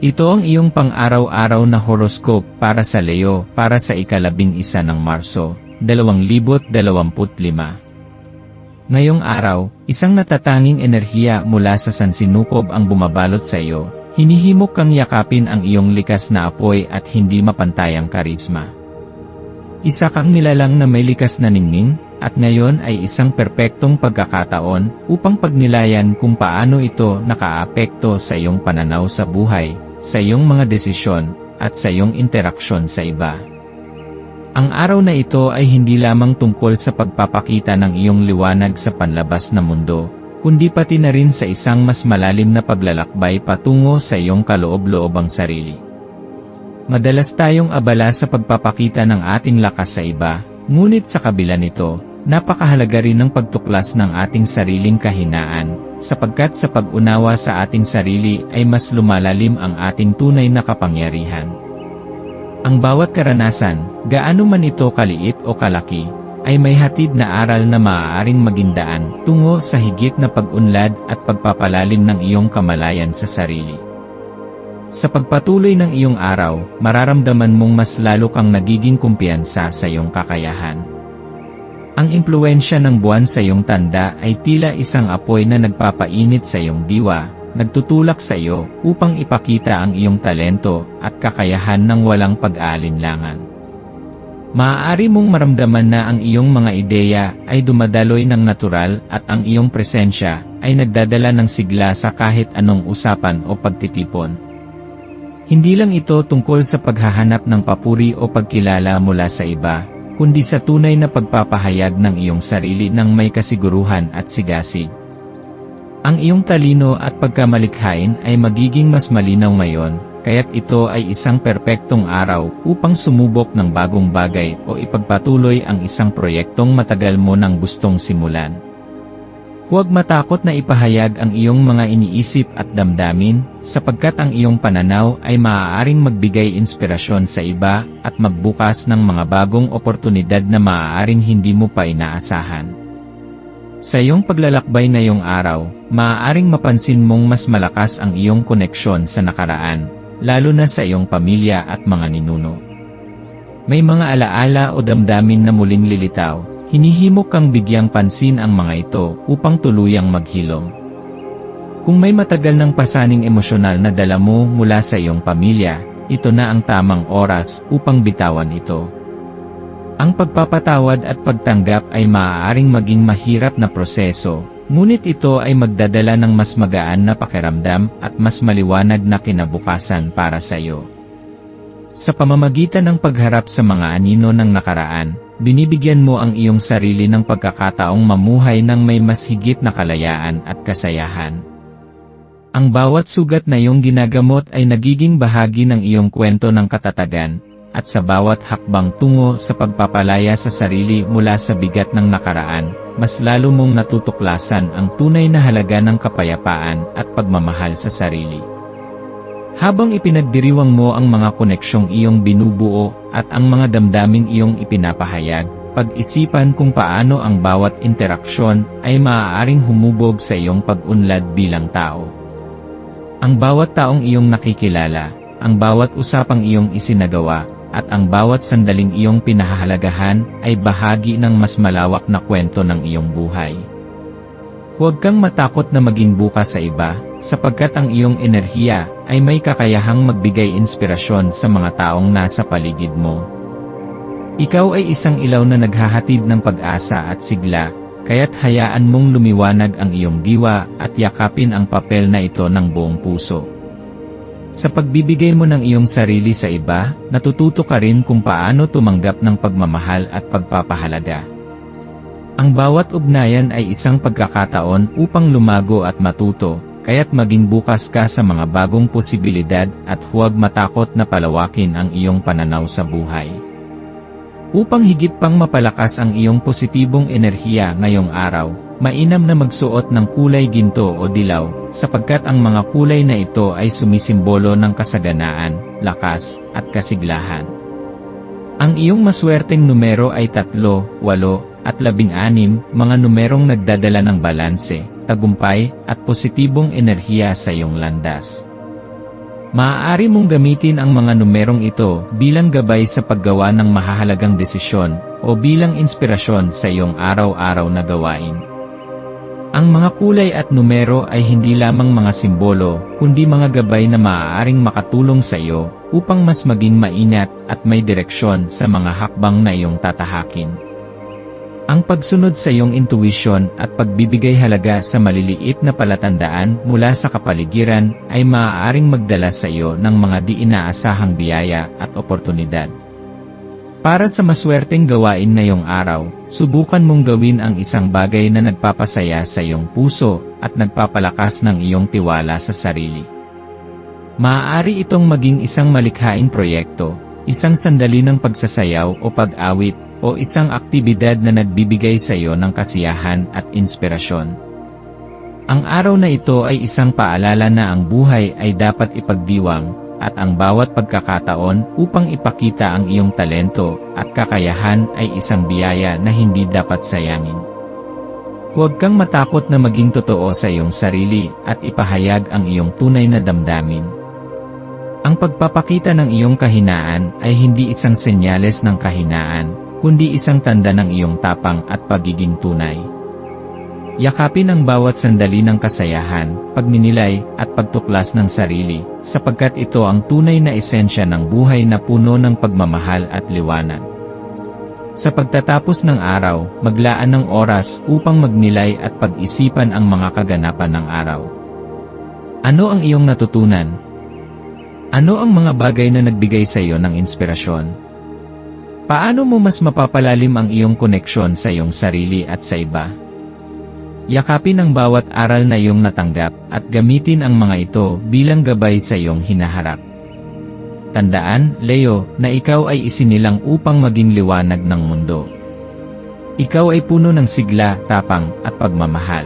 Ito ang iyong pang-araw-araw na horoscope para sa Leo para sa ikalabing isa ng Marso, 2025. Ngayong araw, isang natatanging enerhiya mula sa sansinukob ang bumabalot sa iyo, hinihimok kang yakapin ang iyong likas na apoy at hindi mapantayang karisma. Isa kang nilalang na may likas na ningning, at ngayon ay isang perpektong pagkakataon upang pagnilayan kung paano ito nakaapekto sa iyong pananaw sa buhay, sa iyong mga desisyon, at sa iyong interaksyon sa iba. Ang araw na ito ay hindi lamang tungkol sa pagpapakita ng iyong liwanag sa panlabas na mundo, kundi pati na rin sa isang mas malalim na paglalakbay patungo sa iyong kaloob-loobang sarili. Madalas tayong abala sa pagpapakita ng ating lakas sa iba, ngunit sa kabila nito, Napakahalaga rin ng pagtuklas ng ating sariling kahinaan, sapagkat sa pag-unawa sa ating sarili ay mas lumalalim ang ating tunay na kapangyarihan. Ang bawat karanasan, gaano man ito kaliit o kalaki, ay may hatid na aral na maaaring magindaan tungo sa higit na pag-unlad at pagpapalalim ng iyong kamalayan sa sarili. Sa pagpatuloy ng iyong araw, mararamdaman mong mas lalo kang nagiging kumpiyansa sa iyong kakayahan. Ang impluensya ng buwan sa iyong tanda ay tila isang apoy na nagpapainit sa iyong diwa, nagtutulak sa iyo upang ipakita ang iyong talento at kakayahan ng walang pag-aalinlangan. Maaari mong maramdaman na ang iyong mga ideya ay dumadaloy ng natural at ang iyong presensya ay nagdadala ng sigla sa kahit anong usapan o pagtitipon. Hindi lang ito tungkol sa paghahanap ng papuri o pagkilala mula sa iba, kundi sa tunay na pagpapahayag ng iyong sarili ng may kasiguruhan at sigasig. Ang iyong talino at pagkamalikhain ay magiging mas malinaw ngayon, kaya't ito ay isang perpektong araw upang sumubok ng bagong bagay o ipagpatuloy ang isang proyektong matagal mo nang gustong simulan. Huwag matakot na ipahayag ang iyong mga iniisip at damdamin, sapagkat ang iyong pananaw ay maaaring magbigay inspirasyon sa iba at magbukas ng mga bagong oportunidad na maaaring hindi mo pa inaasahan. Sa iyong paglalakbay na iyong araw, maaaring mapansin mong mas malakas ang iyong koneksyon sa nakaraan, lalo na sa iyong pamilya at mga ninuno. May mga alaala o damdamin na muling lilitaw, Hinihimok kang bigyang pansin ang mga ito upang tuluyang maghilom. Kung may matagal ng pasaning emosyonal na dala mo mula sa iyong pamilya, ito na ang tamang oras upang bitawan ito. Ang pagpapatawad at pagtanggap ay maaaring maging mahirap na proseso, ngunit ito ay magdadala ng mas magaan na pakiramdam at mas maliwanag na kinabukasan para sa iyo. Sa pamamagitan ng pagharap sa mga anino ng nakaraan, binibigyan mo ang iyong sarili ng pagkakataong mamuhay ng may mas higit na kalayaan at kasayahan. Ang bawat sugat na iyong ginagamot ay nagiging bahagi ng iyong kwento ng katatagan, at sa bawat hakbang tungo sa pagpapalaya sa sarili mula sa bigat ng nakaraan, mas lalo mong natutuklasan ang tunay na halaga ng kapayapaan at pagmamahal sa sarili. Habang ipinagdiriwang mo ang mga koneksyong iyong binubuo at ang mga damdaming iyong ipinapahayag, pag-isipan kung paano ang bawat interaksyon ay maaaring humubog sa iyong pag-unlad bilang tao. Ang bawat taong iyong nakikilala, ang bawat usapang iyong isinagawa, at ang bawat sandaling iyong pinahahalagahan ay bahagi ng mas malawak na kwento ng iyong buhay. Huwag kang matakot na maging bukas sa iba, sapagkat ang iyong enerhiya ay may kakayahang magbigay inspirasyon sa mga taong nasa paligid mo. Ikaw ay isang ilaw na naghahatid ng pag-asa at sigla, kaya't hayaan mong lumiwanag ang iyong diwa at yakapin ang papel na ito ng buong puso. Sa pagbibigay mo ng iyong sarili sa iba, natututo ka rin kung paano tumanggap ng pagmamahal at pagpapahalaga. Ang bawat ugnayan ay isang pagkakataon upang lumago at matuto, kaya't maging bukas ka sa mga bagong posibilidad at huwag matakot na palawakin ang iyong pananaw sa buhay. Upang higit pang mapalakas ang iyong positibong enerhiya ngayong araw, mainam na magsuot ng kulay ginto o dilaw, sapagkat ang mga kulay na ito ay sumisimbolo ng kasaganaan, lakas, at kasiglahan. Ang iyong maswerteng numero ay 3, 8, at 16, mga numerong nagdadala ng balanse, tagumpay, at positibong enerhiya sa iyong landas. Maaari mong gamitin ang mga numerong ito bilang gabay sa paggawa ng mahahalagang desisyon o bilang inspirasyon sa iyong araw-araw na gawain. Ang mga kulay at numero ay hindi lamang mga simbolo, kundi mga gabay na maaaring makatulong sa iyo upang mas maging mainat at may direksyon sa mga hakbang na iyong tatahakin. Ang pagsunod sa iyong intuition at pagbibigay halaga sa maliliit na palatandaan mula sa kapaligiran ay maaaring magdala sa iyo ng mga di inaasahang biyaya at oportunidad. Para sa maswerteng gawain ngayong araw, subukan mong gawin ang isang bagay na nagpapasaya sa iyong puso at nagpapalakas ng iyong tiwala sa sarili. Maaari itong maging isang malikhaing proyekto, isang sandali ng pagsasayaw o pag-awit, o isang aktibidad na nagbibigay sa iyo ng kasiyahan at inspirasyon. Ang araw na ito ay isang paalala na ang buhay ay dapat ipagdiwang, at ang bawat pagkakataon upang ipakita ang iyong talento at kakayahan ay isang biyaya na hindi dapat sayangin. Huwag kang matakot na maging totoo sa iyong sarili at ipahayag ang iyong tunay na damdamin. Ang pagpapakita ng iyong kahinaan ay hindi isang senyales ng kahinaan, kundi isang tanda ng iyong tapang at pagiging tunay. Yakapin ang bawat sandali ng kasayahan, pagninilay, at pagtuklas ng sarili, sapagkat ito ang tunay na esensya ng buhay na puno ng pagmamahal at liwanag. Sa pagtatapos ng araw, maglaan ng oras upang magnilay at pag-isipan ang mga kaganapan ng araw. Ano ang iyong natutunan? Ano ang mga bagay na nagbigay sa iyo ng inspirasyon? Paano mo mas mapapalalim ang iyong koneksyon sa iyong sarili at sa iba? Yakapin ang bawat aral na iyong natanggap at gamitin ang mga ito bilang gabay sa iyong hinaharap. Tandaan, Leo, na ikaw ay isinilang upang maging liwanag ng mundo. Ikaw ay puno ng sigla, tapang, at pagmamahal.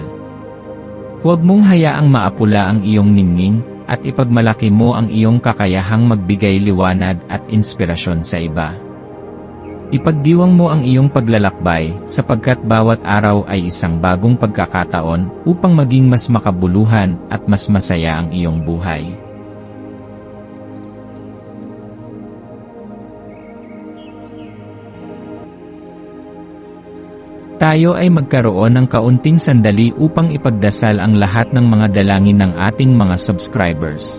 Huwag mong hayaang maapula ang iyong ningning, at ipagmalaki mo ang iyong kakayahang magbigay liwanag at inspirasyon sa iba. Ipagdiwang mo ang iyong paglalakbay, sapagkat bawat araw ay isang bagong pagkakataon upang maging mas makabuluhan at mas masaya ang iyong buhay. Tayo ay magkaroon ng kaunting sandali upang ipagdasal ang lahat ng mga dalangin ng ating mga subscribers,